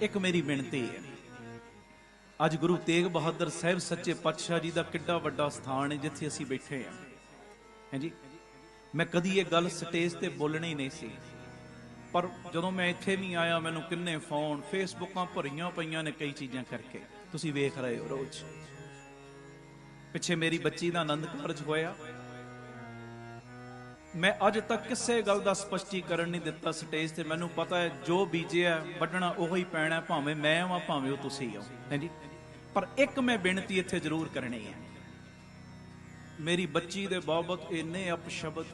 ਇੱਕ ਮੇਰੀ ਬੇਨਤੀ ਹੈ। ਅੱਜ ਗੁਰੂ ਤੇਗ ਬਹਾਦਰ ਸਾਹਿਬ ਸੱਚੇ ਪਾਤਸ਼ਾਹ ਜੀ ਦਾ ਕਿੱਡਾ ਵੱਡਾ ਸਥਾਨ ਹੈ, ਜਿੱਥੇ ਅਸੀਂ ਬੈਠੇ ਹਾਂ। ਹਾਂਜੀ ਮੈਂ ਕਦੀ ਇਹ ਗੱਲ ਸਟੇਜ ਤੇ ਬੋਲਣੀ ਨਹੀਂ ਸੀ। ਪਰ ਜਦੋਂ ਮੈਂ ਇੱਥੇ ਵੀ ਆਇਆ, ਮੈਨੂੰ ਕਿੰਨੇ ਫੋਨ, ਫੇਸਬੁੱਕਾਂ ਭਰੀਆਂ ਪਈਆਂ ਨੇ ਕਈ ਚੀਜ਼ਾਂ ਕਰਕੇ। ਤੁਸੀਂ ਵੇਖ ਰਹੇ ਹੋ ਰੋਜ਼। ਪਿੱਛੇ ਮੇਰੀ ਬੱਚੀ ਦਾ ਆਨੰਦ ਕਾਰਜ ਹੋਇਆ। ਮੈਂ ਅੱਜ ਤੱਕ ਕਿਸੇ ਗੱਲ ਦਾ ਸਪਸ਼ਟੀਕਰਨ ਨਹੀਂ ਦਿੱਤਾ ਸਟੇਜ ਤੇ। ਮੈਨੂੰ ਪਤਾ ਹੈ ਜੋ ਬੀਜਿਆ, ਵੱਢਣਾ ਉਹੋ ਹੀ ਪੈਣਾ, ਭਾਵੇਂ ਮੈਂ ਆਵਾਂ ਭਾਵੇਂ ਉਹ ਤੁਸੀਂ ਹੋ ਹਾਂਜੀ ਪਰ ਇੱਕ ਮੈਂ ਬੇਨਤੀ ਇੱਥੇ ਜ਼ਰੂਰ ਕਰਨੀ ਹੈ। ਮੇਰੀ ਬੱਚੀ ਦੇ ਬਾਬਤ ਇੰਨੇ ਅਪਸ਼ਬਦ,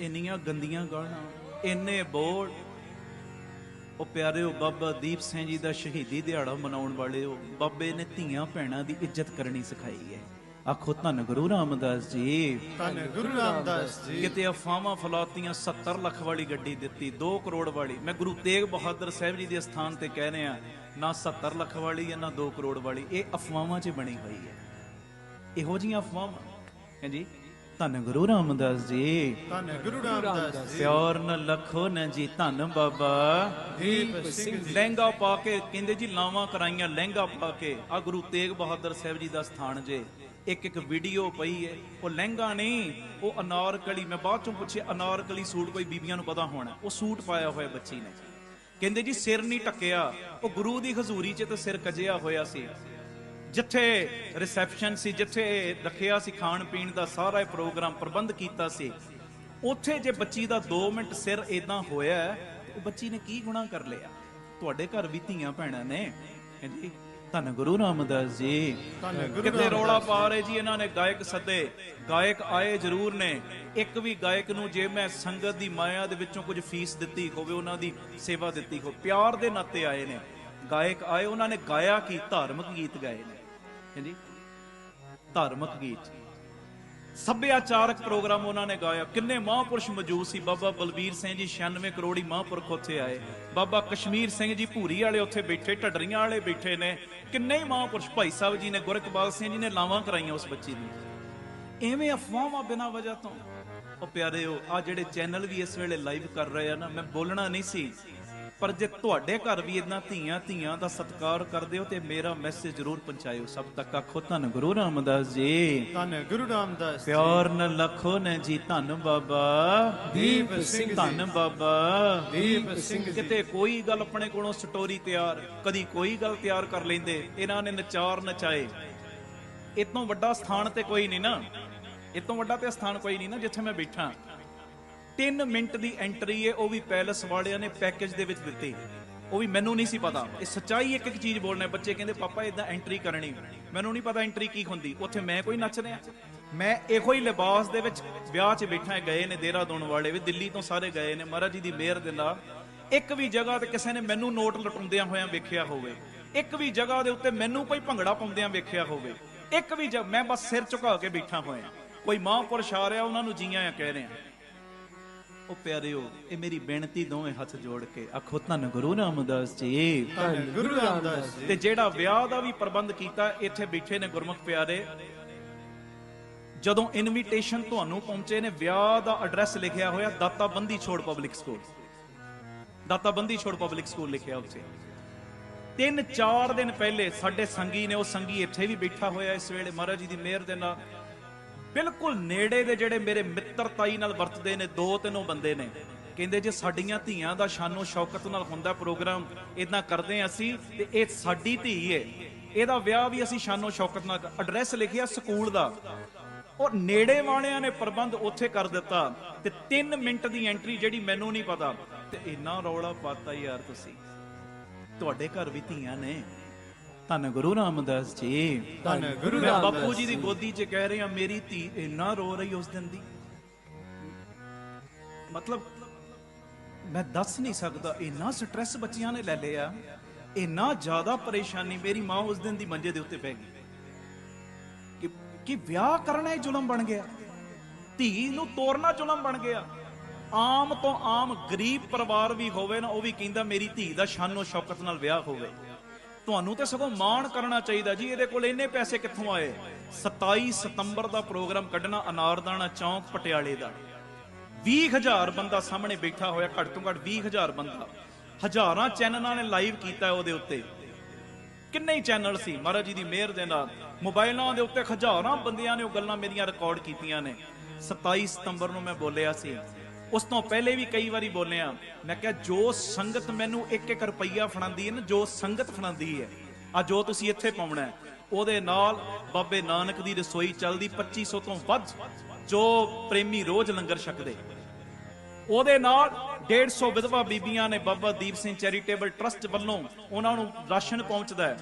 ਇੰਨੀਆਂ ਗੰਦੀਆਂ ਗਾਲਾਂ, ਇੰਨੇ ਬੋਲ। ਉਹ ਪਿਆਰਿਓ, ਬਾਬਾ ਦੀਪ ਸਿੰਘ ਜੀ ਦਾ ਸ਼ਹੀਦੀ ਦਿਹਾੜਾ ਮਨਾਉਣ ਵਾਲੇ ਉਹ ਬਾਬੇ ਨੇ ਧੀਆਂ ਭੈਣਾਂ ਦੀ ਇੱਜ਼ਤ ਕਰਨੀ ਸਿਖਾਈ ਹੈ। ਆਖੋ ਧੰਨ ਗੁਰੂ ਰਾਮਦਾਸ ਜੀ। ਧੰਨ ਗੁਰੂ ਰਾਮਦਾਸ ਜੀ। ਕਿਤੇ ਅਫਵਾਹਾਂ ਫਲਾਤੀਆਂ 70 ਲੱਖ ਵਾਲੀ ਗੱਡੀ ਦਿੱਤੀ 2 ਕਰੋੜ ਵਾਲੀ। ਮੈਂ ਗੁਰੂ ਤੇਗ ਬਹਾਦਰ ਸਾਹਿਬ ਜੀ ਦੇ ਸਥਾਨ ਤੇ ਕਹਿ ਰਿਹਾ ਨਾ 70 ਲੱਖ ਵਾਲੀ ਹੈ ਨਾ 2 ਕਰੋੜ ਵਾਲੀ। ਇਹ ਅਫਵਾਹਾਂ 'ਚ ਬਣੀ ਹੋਈ ਹੈ। ਇਹੋ ਜਿਹੀਆਂ ਅਫਵਾਹਾਂ। ਹਾਂਜੀ ਧੰਨ ਗੁਰੂ ਰਾਮਦਾਸ ਜੀ। ਧੰਨ ਗੁਰੂ ਰਾਮਦਾਸ ਜੀ। ਪਿਆਰ ਨ ਲਖੋ ਨ ਜੀ ਧੰਨ ਬਾਬਾ। ਦੀਪ ਸਿੰਘ ਜੀ। ਲਹਿੰਗਾ ਪਾ ਕੇ ਕਹਿੰਦੇ ਜੀ ਲਾਵਾਂ ਕਰਾਈਆਂ ਲਹਿੰਗਾ ਪਾ ਕੇ। ਆ ਗੁਰੂ ਤੇਗ ਬਹਾਦਰ ਸਾਹਿਬ ਜੀ ਦਾ ਸਥਾਨ ਜੇ। ਇੱਕ ਇੱਕ ਵੀਡੀਓ ਪਈ ਹੈ ਉਹ ਲਹਿੰਗਾ ਨਹੀਂ, ਉਹ ਅਨਾਰਕਲੀ ਮੈਂ ਬਾਅਦ ਚੋਂ ਪੁੱਛਿਆ ਅਨਾਰਕਲੀ ਸੂਟ ਕੋਈ ਬੀਬੀਆਂ ਨੂੰ ਪਤਾ ਹੋਣਾ, ਉਹ ਸੂਟ ਪਾਇਆ ਹੋਇਆ ਬੱਚੀ ਨੇ। ਕਹਿੰਦੇ ਜੀ ਸਿਰ ਨਹੀਂ ਟੱਕਿਆ ਉਹ ਗੁਰੂ ਦੀ ਹਜ਼ੂਰੀ 'ਚ ਤੇ ਸਿਰ ਕੱਜਿਆ ਹੋਇਆ ਸੀ। ਜਿੱਥੇ ਰਿਸੈਪਸ਼ਨ ਸੀ, ਜਿੱਥੇ ਰੱਖਿਆ ਸੀ ਖਾਣ ਪੀਣ ਦਾ ਸਾਰਾ ਪ੍ਰੋਗਰਾਮ ਪ੍ਰਬੰਧ ਕੀਤਾ ਸੀ, ਉੱਥੇ ਜੇ ਬੱਚੀ ਦਾ 2 ਮਿੰਟ ਸਿਰ ਇਦਾਂ ਹੋਇਆ, ਉਹ ਬੱਚੀ ਨੇ ਕੀ ਗੁਨਾਹ ਕਰ ਲਿਆ? ਤੁਹਾਡੇ ਘਰ ਵੀ ਧੀਆਂ ਭੈਣਾਂ ਨੇ ਕਹਿੰਦੀ ਧੰਨ ਗੁਰੂ ਰਾਮਦਾਸ ਜੀ। ਕਿਤੇ ਰੌਲਾ ਪਾ ਰਹੇ ਜੀ ਇਹਨਾਂ ਨੇ ਗਾਇਕ ਸੱਦੇ। ਗਾਇਕ ਆਏ ਜ਼ਰੂਰ ਨੇ। ਇੱਕ ਵੀ ਗਾਇਕ ਨੂੰ ਜੇ ਮੈਂ ਸੰਗਤ ਦੀ ਮਾਇਆ ਦੇ ਵਿੱਚੋਂ ਕੁਝ ਫੀਸ ਦਿੱਤੀ ਹੋਵੇ ਉਹਨਾਂ ਦੀ ਸੇਵਾ ਦਿੱਤੀ ਹੋ ਪਿਆਰ ਦੇ ਨਾਤੇ ਆਏ ਨੇ। ਗਾਇਕ ਆਏ ਉਹਨਾਂ ਨੇ ਗਾਇਆ ਕੀ? ਧਾਰਮਿਕ ਗੀਤ ਗਾਏ ਨੇ। ਹਾਂਜੀ? ਧਾਰਮਿਕ ਗੀਤ। ਸੱਭਿਆਚਾਰਕ ਪ੍ਰੋਗਰਾਮ ਉਹਨਾਂ ਨੇ ਗਾਇਆ। ਕਿੰਨੇ ਮਹਾਂਪੁਰਸ਼ ਮੌਜੂਦ ਸੀ। ਬਾਬਾ ਬਲਬੀਰ ਸਿੰਘ ਜੀ 96 ਕਰੋੜੀ ਮਹਾਂਪੁਰਖ ਉੱਥੇ ਆਏ। ਬਾਬਾ ਕਸ਼ਮੀਰ ਸਿੰਘ ਜੀ ਭੂਰੀ ਵਾਲੇ ਉੱਥੇ ਬੈਠੇ, ਢੱਡਰੀਆਂ ਵਾਲੇ ਬੈਠੇ ਨੇ। ਕਿੰਨੇ ਹੀ ਮਹਾਂਪੁਰਸ਼ ਭਾਈ ਸਾਹਿਬ ਜੀ ਨੇ ਗੁਰਕਬਾਲ ਸਿੰਘ ਜੀ ਨੇ ਲਾਵਾਂ ਕਰਾਈਆਂ ਉਸ ਬੱਚੀ ਦੀ ਐਵੇਂ ਅਫਵਾਹਾਂ ਬਿਨਾਂ ਵਜ੍ਹਾ ਤੋਂ। ਉਹ ਪਿਆਰਿਓ ਆ ਜਿਹੜੇ ਚੈਨਲ ਵੀ ਇਸ ਵੇਲੇ ਲਾਈਵ ਕਰ ਰਹੇ ਆ ਨਾ, ਮੈਂ ਬੋਲਣਾ ਨਹੀਂ ਸੀ। ਪਰ ਜੇ ਤੁਹਾਡੇ ਘਰ ਵੀ ਇਦਾਂ ਧੀਆਂ ਧੀਆਂ ਦਾ ਸਤਿਕਾਰ ਕਰਦੇ ਹੋ ਤੇ ਮੇਰਾ ਮੈਸੇਜ ਜ਼ਰੂਰ ਪਹੁੰਚਾਇਓ। ਸਭ ਤੱਕ ਆਖੋ ਧੰਨ ਗੁਰੂ ਰਾਮਦਾਸ ਜੀ। ਧੰਨ ਗੁਰੂ ਰਾਮਦਾਸ ਜੀ। ਪਿਆਰ ਨ ਲਖੋ ਨ ਜੀ ਧੰਨ ਬਾਬਾ। ਦੀਪ ਸਿੰਘ। ਧੰਨ ਬਾਬਾ। ਦੀਪ ਸਿੰਘ ਜੀ। ਕਿਤੇ ਕੋਈ ਗੱਲ ਆਪਣੇ ਕੋਲੋਂ ਸਟੋਰੀ ਤਿਆਰ ਕਦੀ ਕੋਈ ਗੱਲ ਤਿਆਰ ਕਰ ਲੈਂਦੇ ਇਹਨਾਂ ਨੇ ਨਚਾਰ ਨਚਾਏ। ਇਤੋਂ ਵੱਡਾ ਸਥਾਨ ਤੇ ਕੋਈ ਨਹੀਂ ਨਾ। ਇਤੋਂ ਵੱਡਾ ਤੇ ਸਥਾਨ ਕੋਈ ਨਹੀਂ ਨਾ ਜਿੱਥੇ ਮੈਂ ਬੈਠਾ। 3 ਮਿੰਟ ਦੀ ਐਂਟਰੀ ਹੈ ਉਹ ਵੀ ਪੈਲਸ ਵਾਲਿਆਂ ਨੇ ਪੈਕੇਜ ਦੇ ਵਿੱਚ ਦਿੱਤੀ। ਉਹ ਵੀ ਮੈਨੂੰ ਨਹੀਂ ਸੀ ਪਤਾ। ਇਹ ਸੱਚਾਈ ਇੱਕ ਇੱਕ ਚੀਜ਼ ਬੋਲਣਾ। ਬੱਚੇ ਕਹਿੰਦੇ, ਪਾਪਾ ਇਦਾਂ ਐਂਟਰੀ ਕਰਨੀ। ਮੈਨੂੰ ਨਹੀਂ ਪਤਾ ਐਂਟਰੀ ਕੀ ਹੁੰਦੀ। ਉੱਥੇ ਮੈਂ ਕੋਈ ਨੱਚ ਰਿਹਾ। ਮੈਂ ਇਹੋ ਹੀ ਲਿਬਾਸ ਦੇ ਵਿੱਚ ਵਿਆਹ 'ਚ ਬੈਠਾ ਗਏ ਨੇ, ਦੇਹਰਾਦੂਨ ਵਾਲੇ ਵੀ। ਦਿੱਲੀ ਤੋਂ ਸਾਰੇ ਗਏ ਨੇ। ਮਹਾਰਾਜ ਜੀ ਦੀ ਮਿਹਰ ਦੇ ਨਾਲ। ਇੱਕ ਵੀ ਜਗ੍ਹਾ ਤੇ ਕਿਸੇ ਨੇ ਮੈਨੂੰ ਨੋਟ ਲਟਾਉਂਦਿਆਂ ਹੋਇਆਂ ਵੇਖਿਆ ਹੋਵੇ। ਇੱਕ ਵੀ ਜਗ੍ਹਾ ਦੇ ਉੱਤੇ ਮੈਨੂੰ ਕੋਈ ਭੰਗੜਾ ਪਾਉਂਦਿਆਂ ਵੇਖਿਆ ਹੋਵੇ। ਇੱਕ ਵੀ ਜਗ੍ਹਾ ਮੈਂ ਬਸ ਸਿਰ ਝੁਕਾ ਕੇ ਬੈਠਾ ਹੋਇਆ। ਕੋਈ ਮਹਾਂਪੁਰਸ਼ ਆ ਰਿਹਾ, ਉਹਨਾਂ ਨੂੰ ਜੀਆਂ ਆ ਕਹਿ ਰਿਹਾ। ਉਹ ਪਿਆਰਿਓ ਇਹ ਮੇਰੀ ਬੇਨਤੀ ਦੋਵੇਂ ਹੱਥ ਜੋੜ ਕੇ ਆਖੋ ਧੰਨ ਗੁਰੂ ਰਾਮਦਾਸ ਜੀ। ਧੰਨ ਗੁਰੂ ਰਾਮਦਾਸ ਜੀ। ਤੇ ਜਿਹੜਾ ਵਿਆਹ ਦਾ ਵੀ ਪ੍ਰਬੰਧ ਕੀਤਾ ਇੱਥੇ ਬੈਠੇ ਨੇ ਗੁਰਮੁਖ ਪਿਆਰੇ। ਜਦੋਂ ਇਨਵੀਟੇਸ਼ਨ ਤੁਹਾਨੂੰ ਪਹੁੰਚੇ ਨੇ ਵਿਆਹ ਦਾ ਐਡਰੈਸ ਲਿਖਿਆ ਹੋਇਆ ਦਾਤਾ ਬੰਦੀ ਛੋੜ ਪਬਲਿਕ ਸਕੂਲ ਦਾਤਾ ਬੰਦੀ ਛੋੜ ਪਬਲਿਕ ਸਕੂਲ ਲਿਖਿਆ ਉੱਥੇ। ਤਿੰਨ ਚਾਰ ਦਿਨ ਪਹਿਲੇ ਸਾਡੇ ਸੰਗੀ ਨੇ ਉਹ ਸੰਗੀ ਇੱਥੇ ਵੀ ਬੈਠਾ ਹੋਇਆ ਇਸ ਵੇਲੇ ਮਹਾਰਾਜ ਜੀ ਦੀ ਮਿਹਰ ਦੇ ਨਾਲ। ਬਿਲਕੁਲ ਨੇੜੇ ਦੇ ਜਿਹੜੇ ਮੇਰੇ ਮਿੱਤਰ ਨਾਲ ਵਰਤਦੇ ਨੇ, ਦੋ ਤਿੰਨੋਂ ਬੰਦੇ ਨੇ। ਕਹਿੰਦੇ ਜੇ ਸਾਡੀਆਂ ਧੀਆਂ ਦਾ ਸ਼ਾਨੋ ਸ਼ੌਕਤ ਨਾਲ ਹੁੰਦਾ ਪ੍ਰੋਗਰਾਮ ਇਦਾਂ ਕਰਦੇ ਹਾਂ ਅਸੀਂ ਤੇ ਇਹ ਸਾਡੀ ਧੀ ਏ। ਇਹਦਾ ਵਿਆਹ ਵੀ ਅਸੀਂ ਸ਼ਾਨੋ ਸ਼ੌਕਤ ਨਾਲ ਐਡਰੈਸ ਲਿਖਿਆ ਸਕੂਲ ਦਾ। ਉਹ ਨੇੜੇ ਵਾਲਿਆਂ ਨੇ ਪ੍ਰਬੰਧ ਉੱਥੇ ਕਰ ਦਿੱਤਾ ਤੇ 3 ਮਿੰਟ ਦੀ ਐਂਟਰੀ ਜਿਹੜੀ ਮੈਨੂੰ ਨਹੀਂ ਪਤਾ। ਤੇ ਇੰਨਾ ਰੌਲਾ ਪਾਤਾ ਯਾਰ ਤੁਸੀਂ। ਤੁਹਾਡੇ ਘਰ ਵੀ ਧੀਆਂ ਨੇ। ਧੰਨ ਗੁਰੂ ਰਾਮਦਾਸ ਜੀ। ਧੰਨ ਗੁਰੂ ਰਾਮਦਾਸ ਬਾਪੂ ਜੀ ਦੀ ਗੋਦੀ 'ਚ ਕਹਿ ਰਿਹਾ ਮੇਰੀ ਧੀ ਇੰਨਾ ਰੋ ਰਹੀ ਉਸ ਦਿਨ ਦੀ। ਮਤਲਬ ਮੈਂ ਦੱਸ ਨਹੀਂ ਸਕਦਾ ਇੰਨਾ ਸਟ੍ਰੈਸ ਬੱਚਿਆਂ ਨੇ ਲੈ ਲਿਆ ਇੰਨਾ ਜ਼ਿਆਦਾ ਪਰੇਸ਼ਾਨੀ ਮੇਰੀ ਮਾਂ ਉਸ ਦਿਨ ਦੀ ਮੰਜੇ ਦੇ ਉੱਤੇ ਪੈ ਗਈ। ਕਿ ਕਿ ਵਿਆਹ ਕਰਨਾ ਹੀ ਜ਼ੁਲਮ ਬਣ ਗਿਆ। ਧੀ ਨੂੰ ਤੋਰਨਾ ਜ਼ੁਲਮ ਬਣ ਗਿਆ। ਆਮ ਤੋਂ ਆਮ ਗਰੀਬ ਪਰਿਵਾਰ ਵੀ ਹੋਵੇ ਨਾ ਉਹ ਵੀ ਕਹਿੰਦਾ ਮੇਰੀ ਧੀ ਦਾ ਸ਼ਾਨੋ ਸ਼ੌਕਤ ਨਾਲ ਵਿਆਹ ਹੋਵੇ। ਤੁਹਾਨੂੰ ਤੇ ਸਗੋਂ ਮਾਣ ਕਰਨਾ ਚਾਹੀਦਾ ਜੀ। ਇਹਦੇ ਕੋਲ ਇੰਨੇ ਪੈਸੇ ਕਿੱਥੋਂ ਆਏ? 27 ਸਤੰਬਰ ਦਾ ਪ੍ਰੋਗਰਾਮ ਕੱਢਣਾ ਅਨਾਰਦਾਨਾ ਚੌਂਕ, ਪਟਿਆਲੇ ਦਾ। 20000 ਬੰਦਾ ਸਾਹਮਣੇ ਬੈਠਾ ਹੋਇਆ, ਘੱਟ ਤੋਂ ਘੱਟ 20000 ਬੰਦਾ। ਹਜ਼ਾਰਾਂ ਚੈਨਲਾਂ ਨੇ ਲਾਈਵ ਕੀਤਾ ਉਹਦੇ ਉੱਤੇ। ਕਿੰਨੇ ਹੀ ਚੈਨਲ ਸੀ? ਮਹਾਰਾਜ ਜੀ ਦੀ ਮਿਹਰ ਦੇ ਨਾਲ। ਮੋਬਾਈਲਾਂ ਦੇ ਉੱਤੇ ਹਜ਼ਾਰਾਂ ਬੰਦਿਆਂ ਨੇ ਉਹ ਗੱਲਾਂ ਮੇਰੀਆਂ ਰਿਕਾਰਡ ਕੀਤੀਆਂ ਨੇ। 27 ਸਤੰਬਰ ਨੂੰ ਮੈਂ ਬੋਲਿਆ ਸੀ। ਉਸ ਤੋਂ ਪਹਿਲੇ ਵੀ ਕਈ ਵਾਰੀ ਬੋਲਿਆ ਮੈਂ ਕਿਹਾ, ਜੋ ਸੰਗਤ ਮੈਨੂੰ 1-1 ਰੁਪਈਆ ਫੜਾਉਂਦੀ ਹੈ ਨਾ, ਜੋ ਸੰਗਤ ਫੜਾਉਂਦੀ ਹੈ, ਆ ਜੋ ਤੁਸੀਂ ਇੱਥੇ ਪਾਉਣਾ ਉਹਦੇ ਨਾਲ ਬਾਬੇ ਨਾਨਕ ਦੀ ਰਸੋਈ ਚੱਲਦੀ 2500 ਤੋਂ ਵੱਧ, ਜੋ ਪ੍ਰੇਮੀ ਰੋਜ਼ ਲੰਗਰ ਛਕਦੇ। ਉਹਦੇ ਨਾਲ 150 ਵਿਧਵਾ ਬੀਬੀਆਂ ਨੇ ਬਾਬਾ ਦੀਪ ਸਿੰਘ ਚੈਰੀਟੇਬਲ ਟਰਸਟ ਵੱਲੋਂ ਉਹਨਾਂ ਨੂੰ ਰਾਸ਼ਨ ਪਹੁੰਚਦਾ ਹੈ।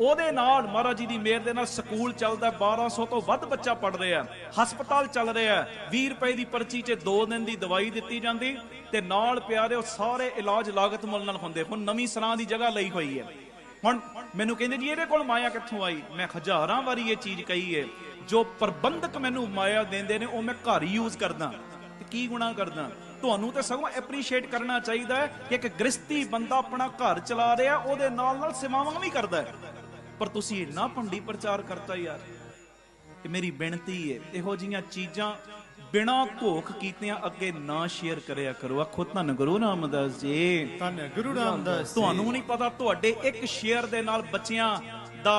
ਉਹਦੇ ਨਾਲ ਮਹਾਰਾਜ ਜੀ ਦੀ ਮਿਹਰ ਦੇ ਨਾਲ ਸਕੂਲ ਚੱਲਦਾ ਹੈ, 1200 ਤੋਂ ਵੱਧ ਬੱਚਾ ਪੜ ਰਿਹਾ ਹਸਪਤਾਲ ਚੱਲ ਰਿਹਾ ਹੈ। 20 ਰੁਪਏ ਦੀ ਪਰਚੀ 'ਚ 2 ਦਿਨ ਦੀ ਦਵਾਈ ਦਿੱਤੀ ਜਾਂਦੀ ਤੇ ਨਾਲ ਪਿਆਰੇ ਉਹ ਸਾਰੇ ਇਲਾਜ ਲਾਗਤ ਮੁੱਲ ਨਾਲ ਹੁੰਦੇ। ਹੁਣ ਨਵੀਂ ਸਰਾਂ ਦੀ ਜਗ੍ਹਾ ਲਈ ਹੋਈ ਹੈ। ਹੁਣ ਮੈਨੂੰ ਕਹਿੰਦੇ ਜੀ ਇਹਦੇ ਕੋਲ ਮਾਇਆ ਕਿੱਥੋਂ ਆਈ? ਮੈਂ ਹਜ਼ਾਰਾਂ ਵਾਰੀ ਇਹ ਚੀਜ਼ ਕਹੀ ਹੈ। ਜੋ ਪ੍ਰਬੰਧਕ ਮੈਨੂੰ ਮਾਇਆ ਦਿੰਦੇ ਨੇ ਉਹ ਮੈਂ ਘਰ ਹੀ ਯੂਜ਼ ਕਰਦਾ। ਤੇ ਕੀ ਗੁਨਾਹ ਕਰਦਾ? ਤੁਹਾਨੂੰ ਤਾਂ ਸਗੋਂ ਐਪਰੀਸ਼ੀਏਟ ਕਰਨਾ ਚਾਹੀਦਾ ਹੈ ਕਿ ਇੱਕ ਗ੍ਰਸਤੀ ਬੰਦਾ ਆਪਣਾ ਘਰ ਚਲਾ ਰਿਹਾ ਉਹਦੇ ਨਾਲ ਨਾਲ ਸੇਵਾਵਾਂ ਵੀ ਕਰਦਾ ਹੈ। ਪਰ ਤੁਸੀਂ ਇੰਨਾ ਭੰਡੀ ਪ੍ਰਚਾਰ ਕਰਤਾ ਯਾਰ ਇਹ ਮੇਰੀ ਬੇਨਤੀ ਹੈ ਇਹੋ ਜੀਆਂ ਚੀਜ਼ਾਂ ਬਿਨਾ ਘੋਖ ਕੀਤਿਆਂ ਅੱਗੇ ਨਾ ਸ਼ੇਅਰ ਕਰਿਆ ਕਰੋ। ਆਖੋ ਧੰਨ ਗੁਰੂ ਰਾਮਦਾਸ ਜੀ। ਧੰਨ ਗੁਰੂ ਰਾਮਦਾਸ ਤੁਹਾਨੂੰ ਨਹੀਂ ਪਤਾ ਤੁਹਾਡੇ ਇੱਕ ਸ਼ੇਅਰ ਦੇ ਨਾਲ ਬੱਚਿਆਂ ਦਾ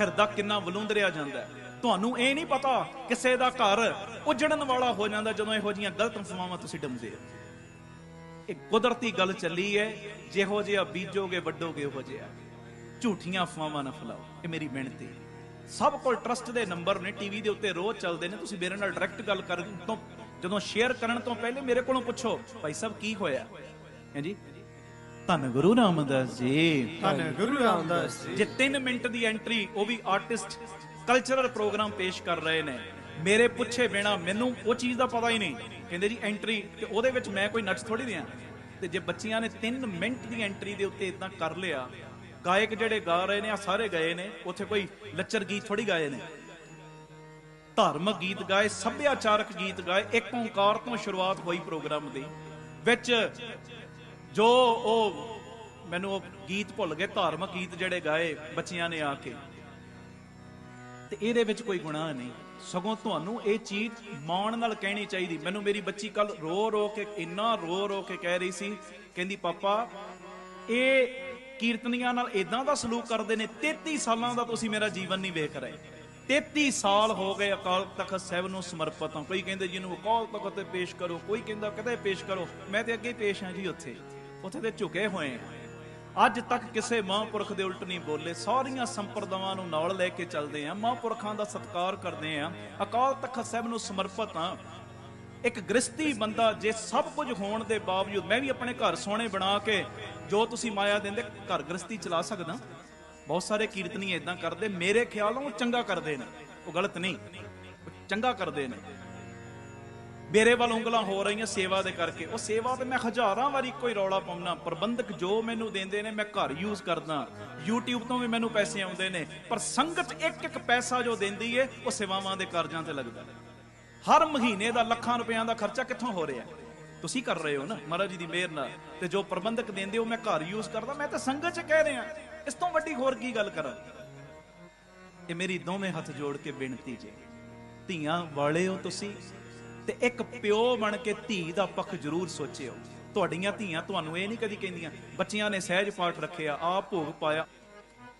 ਹਿਰਦਾ ਕਿੰਨਾ ਵਲੂੰਦਰਿਆ ਜਾਂਦਾ ਹੈ। ਤੁਹਾਨੂੰ ਇਹ ਨਹੀਂ ਪਤਾ ਕਿਸੇ ਦਾ ਘਰ ਉਜੜਨ ਵਾਲਾ ਹੋ ਜਾਂਦਾ ਜਦੋਂ ਇਹੋ ਜੀਆਂ ਗਲਤ ਅਫਵਾਹਾਂ ਤੁਸੀਂ ਡੰਦੇ ਹੋ। ਇਹ ਕੁਦਰਤੀ ਗੱਲ ਚੱਲੀ ਹੈ ਜਿਹੋ ਜਿਹਾ ਬੀਜੋਗੇ ਵੱਡੋਗੇ ਉਹੋ ਜਿਹਾ। ਝੂਠੀਆਂ ਅਫਵਾਹਾਂ ਨਾ ਫੈਲਾਓ ਇਹ ਮੇਰੀ ਬੇਨਤੀ ਹੈ। ਸਭ ਕੋਲ ਟਰਸਟ ਦੇ ਨੰਬਰ ਨੇ ਟੀਵੀ ਦੇ ਉੱਤੇ ਰੋਜ਼ ਚੱਲਦੇ ਨੇ ਤੁਸੀਂ ਮੇਰੇ ਨਾਲ ਡਾਇਰੈਕਟ ਗੱਲ ਕਰਨ ਤੋਂ ਜਦੋਂ ਸ਼ੇਅਰ ਕਰਨ ਤੋਂ ਪਹਿਲੇ ਮੇਰੇ ਕੋਲੋਂ ਪੁੱਛੋ ਭਾਈ ਸਾਹਿਬ ਕੀ ਹੋਇਆ? ਹਾਂਜੀ? ਧੰਨ ਗੁਰੂ ਰਾਮਦਾਸ ਜੀ। ਧੰਨ ਗੁਰੂ ਰਾਮਦਾਸ ਜੀ। ਜੇ 3 ਮਿੰਟ ਦੀ ਐਂਟਰੀ ਉਹ ਵੀ ਆਰਟਿਸਟ ਕਲਚਰਲ ਪ੍ਰੋਗਰਾਮ ਪੇਸ਼ ਕਰ ਰਹੇ ਨੇ। ਮੇਰੇ ਪੁੱਛੇ ਬਿਨਾ ਮੈਨੂੰ ਉਹ ਚੀਜ਼ ਦਾ ਪਤਾ ਹੀ ਨਹੀਂ। ਕਹਿੰਦੇ ਜੀ ਐਂਟਰੀ ਤੇ ਉਹਦੇ ਵਿੱਚ ਮੈਂ ਕੋਈ ਨੱਚ ਥੋੜੀ ਦਿਆਂ। ਤੇ ਜੇ ਬੱਚੀਆਂ ਨੇ 3 ਮਿੰਟ ਦੀ ਐਂਟਰੀ ਦੇ ਉੱਤੇ ਇਦਾਂ ਕਰ ਲਿਆ ਗਾਇਕ ਜਿਹੜੇ ਗਾ ਰਹੇ ਨੇ ਆ ਸਾਰੇ ਗਏ ਨੇ, ਉੱਥੇ ਕੋਈ ਲੱਚਰ ਗੀਤ ਥੋੜੀ ਗਾਏ ਨੇ। ਧਾਰਮਿਕ ਗੀਤ ਗਾਏ, ਸੱਭਿਆਚਾਰਕ ਗੀਤ ਗਾਏ, ਇੱਕ ਓੰਕਾਰ ਤੋਂ ਸ਼ੁਰੂਆਤ ਹੋਈ ਪ੍ਰੋਗਰਾਮ ਦੀ, ਵਿੱਚ ਜੋ ਉਹ ਮੈਨੂੰ ਉਹ ਗੀਤ ਭੁੱਲ ਗਏ, ਧਾਰਮਿਕ ਗੀਤ ਜਿਹੜੇ ਗਾਏ ਬੱਚਿਆਂ ਨੇ ਆ ਕੇ। ਤੇ ਇਹਦੇ ਵਿੱਚ ਕੋਈ ਗੁਨਾਹ ਨਹੀਂ। ਸਗੋਂ ਤੁਹਾਨੂੰ ਇਹ ਚੀਜ਼ ਮਾਣ ਨਾਲ ਕਹਿਣੀ ਚਾਹੀਦੀ। ਮੈਨੂੰ ਮੇਰੀ ਬੱਚੀ ਕੱਲ ਰੋ ਰੋ ਕੇ, ਇੰਨਾ ਰੋ ਰੋ ਕੇ ਕਹਿ ਰਹੀ ਸੀ, ਕਹਿੰਦੀ, ਪਾਪਾ, ਇਹ ਕੀਰਤਨੀਆਂ ਨਾਲ ਇਦਾਂ ਦਾ ਸਲੂਕ ਕਰਦੇ ਨੇ 33 ਸਾਲਾਂ ਦਾ ਤੁਸੀਂ ਮੇਰਾ ਜੀਵਨ ਨਹੀਂ ਵੇਖ ਰਹੇ। 33 ਸਾਲ ਹੋ ਗਏ ਅਕਾਲ ਤਖਤ ਸਾਹਿਬ ਨੂੰ ਸਮਰਪਿਤ ਹਾਂ। ਕੋਈ ਕਹਿੰਦੇ ਜਿਹਨੂੰ ਅਕਾਲ ਤਖਤ ਤੇ ਪੇਸ਼ ਕਰੋ, ਕੋਈ ਕਹਿੰਦਾ ਕਦੇ ਪੇਸ਼ ਕਰੋ। ਮੈਂ ਤੇ ਅੱਗੇ ਪੇਸ਼ ਹਾਂ ਜੀ ਉੱਥੇ। ਉੱਥੇ ਤੇ ਝੁਕੇ ਹੋਏ ਹਾਂ। ਅੱਜ ਤੱਕ ਕਿਸੇ ਮਹਾਂਪੁਰਖ ਦੇ ਉਲਟ ਨਹੀਂ ਬੋਲੇ। ਸਾਰੀਆਂ ਸੰਪਰਦਾਵਾਂ ਨੂੰ ਨਾਲ ਲੈ ਕੇ ਚੱਲਦੇ ਆ ਮਹਾਂਪੁਰਖਾਂ ਦਾ ਸਤਿਕਾਰ ਕਰਦੇ ਆ ਅਕਾਲ ਤਖਤ ਸਾਹਿਬ ਨੂੰ ਸਮਰਪਿਤ ਹਾਂ। ਇੱਕ ਗ੍ਰਸਤੀ ਬੰਦਾ ਜੇ ਸਭ ਕੁਝ ਹੋਣ ਦੇ ਬਾਵਜੂਦ, ਮੈਂ ਵੀ ਆਪਣੇ ਘਰ ਸੋਹਣੇ ਬਣਾ ਕੇ ਜੋ ਤੁਸੀਂ ਮਾਇਆ ਦਿੰਦੇ, ਘਰ ਗ੍ਰਸਤੀ ਚਲਾ ਸਕਦਾ। ਬਹੁਤ ਸਾਰੇ ਕੀਰਤਨੀ ਇਦਾਂ ਕਰਦੇ, ਮੇਰੇ ਖਿਆਲੋਂ ਉਹ ਚੰਗਾ ਕਰਦੇ ਨੇ। ਉਹ ਗਲਤ ਨਹੀਂ, ਉਹ ਚੰਗਾ ਕਰਦੇ ਨੇ। ਮੇਰੇ ਵੱਲ ਉਂਗਲਾਂ ਹੋ ਰਹੀਆਂ ਸੇਵਾ ਦੇ ਕਰਕੇ। ਉਹ ਸੇਵਾ ਤੇ ਮੈਂ ਹਜ਼ਾਰਾਂ ਵਾਰੀ ਕੋਈ ਰੌਲਾ ਪਾਉਣਾ ਪ੍ਰਬੰਧਕ ਜੋ ਮੈਨੂੰ ਦਿੰਦੇ ਨੇ, ਮੈਂ ਘਰ ਯੂਜ਼ ਕਰਦਾ। YouTube ਤੋਂ ਵੀ ਮੈਨੂੰ ਪੈਸੇ ਆਉਂਦੇ ਨੇ, ਪਰ ਸੰਗਤ ਇੱਕ ਇੱਕ ਪੈਸਾ ਜੋ ਦਿੰਦੀ ਏ, ਉਹ ਸੇਵਾਵਾਂ ਦੇ ਕਰਜ਼ਾਂ ਤੇ ਲੱਗਦਾ। ਹਰ ਮਹੀਨੇ ਦਾ ਲੱਖਾਂ ਰੁਪਇਆਂ ਦਾ ਖਰਚਾ ਕਿੱਥੋਂ ਹੋ ਰਿਹਾ? ਤੁਸੀਂ ਕਰ ਰਹੇ ਹੋ ਨਾ, ਮਹਾਰਾਜ ਜੀ ਦੀ ਮਿਹਰ ਨਾਲ। ਤੇ ਜੋ ਪ੍ਰਬੰਧਕ ਦਿੰਦੇ ਉਹ ਮੈਂ ਘਰ ਯੂਜ਼ ਕਰਦਾ, ਮੈਂ ਤਾਂ ਸੰਗਤ 'ਚ ਕਹਿ ਰਿਹਾ। ਇਸ ਤੋਂ ਵੱਡੀ ਹੋਰ ਕੀ ਗੱਲ ਕਰਾਂ? ਇਹ ਮੇਰੀ ਦੋਵੇਂ ਹੱਥ ਜੋੜ ਕੇ ਬੇਨਤੀ ਜੇ। ਧੀਆਂ ਵਾਲੇ ਹੋ ਤੁਸੀਂ, ਤੇ ਇੱਕ ਪਿਓ ਬਣ ਕੇ ਧੀ ਦਾ ਪੱਖ ਜ਼ਰੂਰ ਸੋਚਿਓ। ਤੁਹਾਡੀਆਂ ਧੀਆਂ ਤੁਹਾਨੂੰ ਇਹ ਨਹੀਂ ਕਦੀ ਕਹਿੰਦੀਆਂ, ਬੱਚਿਆਂ ਨੇ ਸਹਿਜ ਪਾਠ ਰੱਖਿਆ ਆਪ ਭੋਗ ਪਾਇਆ।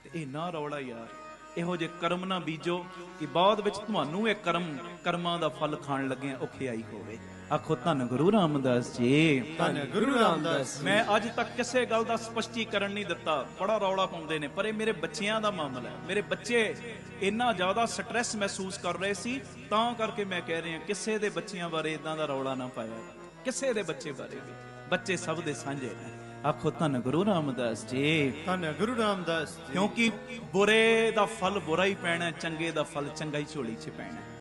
ਤੇ ਇਹ ਨਾ ਰੌਲਾ ਯਾਰ। ਇਹੋ ਜੇ ਕਰਮ ਨਾ ਬੀਜੋ ਕਿ ਬਾਅਦ ਵਿੱਚ ਤੁਹਾਨੂੰ ਇਹ ਕਰਮ ਕਰਮਾਂ ਦਾ ਫਲ ਖਾਣ ਲੱਗਿਆ ਔਖਿਆਈ ਹੋਵੇ। ਆਖੋ ਧੰਨ ਗੁਰੂ ਰਾਮਦਾਸ ਜੀ। ਧੰਨ ਗੁਰੂ ਰਾਮਦਾਸ ਮੈਂ ਅੱਜ ਤੱਕ ਕਿਸੇ ਗੱਲ ਦਾ ਸਪਸ਼ਟੀਕਰਨ ਨਹੀਂ ਦਿੱਤਾ। ਬੜਾ ਰੌਲਾ ਪਾਉਂਦੇ ਨੇ। ਪਰ ਇਹ ਮੇਰੇ ਬੱਚਿਆਂ ਦਾ ਮਾਮਲਾ ਹੈ। ਮੇਰੇ ਬੱਚੇ ਇੰਨਾ ਜ਼ਿਆਦਾ ਸਟ੍ਰੈਸ ਮਹਿਸੂਸ ਕਰ ਰਹੇ ਸੀ ਤਾਂ ਕਰਕੇ ਮੈਂ ਕਹਿ ਰਿਹਾ ਕਿਸੇ ਦੇ ਬੱਚਿਆਂ ਬਾਰੇ ਇਦਾਂ ਦਾ ਰੌਲਾ ਨਾ ਪਾਇਆ। ਕਿਸੇ ਦੇ ਬੱਚੇ ਬਾਰੇ ਵੀ। ਬੱਚੇ ਸਭ ਦੇ ਸਾਂਝੇ ਨੇ। ਆਖੋ ਧੰਨ ਗੁਰੂ ਰਾਮਦਾਸ ਜੀ। ਧੰਨ ਗੁਰੂ ਰਾਮਦਾਸ ਜੀ। ਕਿਉਂਕਿ ਬੁਰੇ ਦਾ ਫਲ ਬੁਰਾ ਹੀ ਪੈਣਾ ਚੰਗੇ ਦਾ ਫਲ ਚੰਗਾ ਹੀ ਝੋਲੀ 'ਚ ਪੈਣਾ।